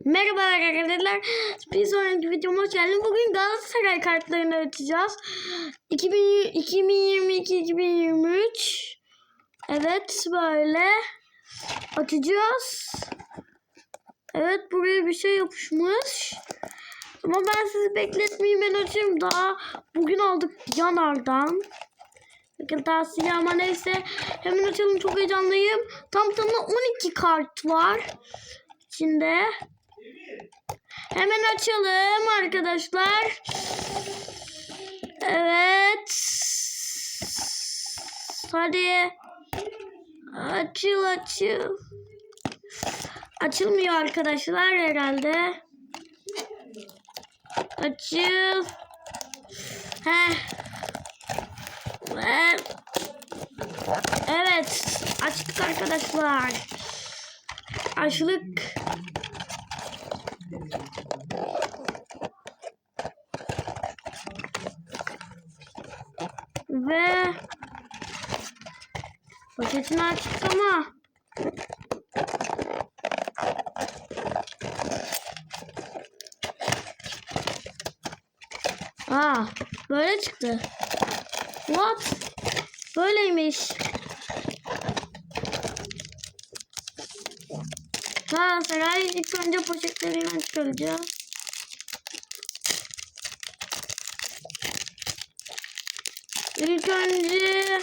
Merhaba arkadaşlar. Bir sonraki videoma hoş geldiniz. Bugün Galatasaray kartlarını açacağız. 2022-2023 Evet böyle açacağız. Evet buraya bir şey yapışmış. Ama ben sizi bekletmeyeyim ben açayım. Daha bugün aldık yanardan. Bakın siyah ama neyse. Hemen açalım çok heyecanlıyım. Tam tamına 12 kart var içinde. Hemen açalım arkadaşlar. Evet. Hadi. Açıl açıl. Açılmıyor arkadaşlar herhalde. Açıl. Heh. Ve- Evet. Açtık arkadaşlar. Açlık. Ve paketini açtık ama Aa, böyle çıktı. What? Böyleymiş. Ha, saray ilk önce poşetlerinden çıkaracağız. İlk önce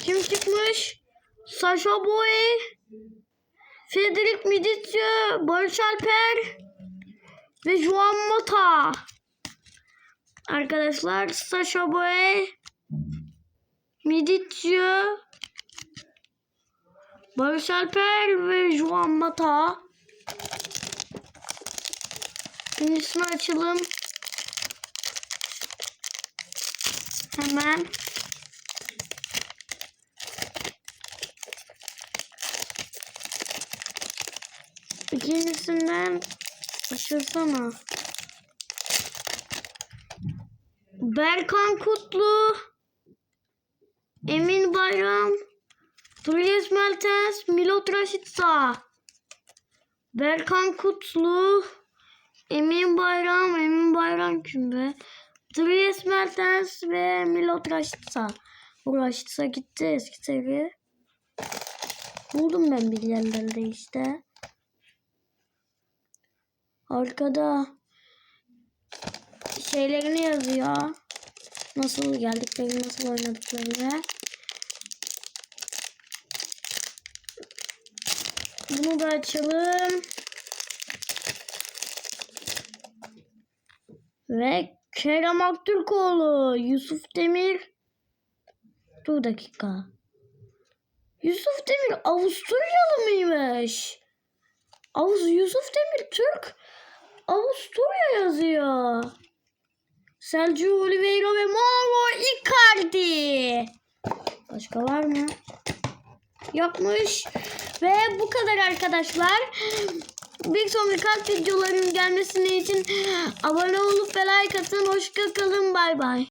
kim çıkmış? Sasha Boy, Frederick Medici, Barış Alper ve Juan Mata. Arkadaşlar Sasha Boy, Medici, Barış Alper ve Juan Mata. Birincisini açalım. Hemen. İkincisinden açılsana. Berkan Kutlu. Emin Bayram. Dries Mertens. Milot Rashica. Berkan Kutlu. Emin Bayram. Emin Bayram kim be? Dries Mertens ve Milot Rashica. Bu Rashica gitti eski seviye. Buldum ben bir yerlerde işte. Arkada şeylerini yazıyor. Nasıl geldiklerini, nasıl oynadıklarını. Bunu da açalım. Ve Kerem Aktürkoğlu, Yusuf Demir. Dur dakika. Yusuf Demir Avusturyalı mıymış? Avuz Yusuf Demir Türk. Avusturya yazıyor. Selçuk Oliveira ve Mauro Icardi. Başka var mı? Yokmuş. Ve bu kadar arkadaşlar. Bir sonraki kart videoların gelmesi için abone olup ve like atın. Hoşça kalın. Bay bay.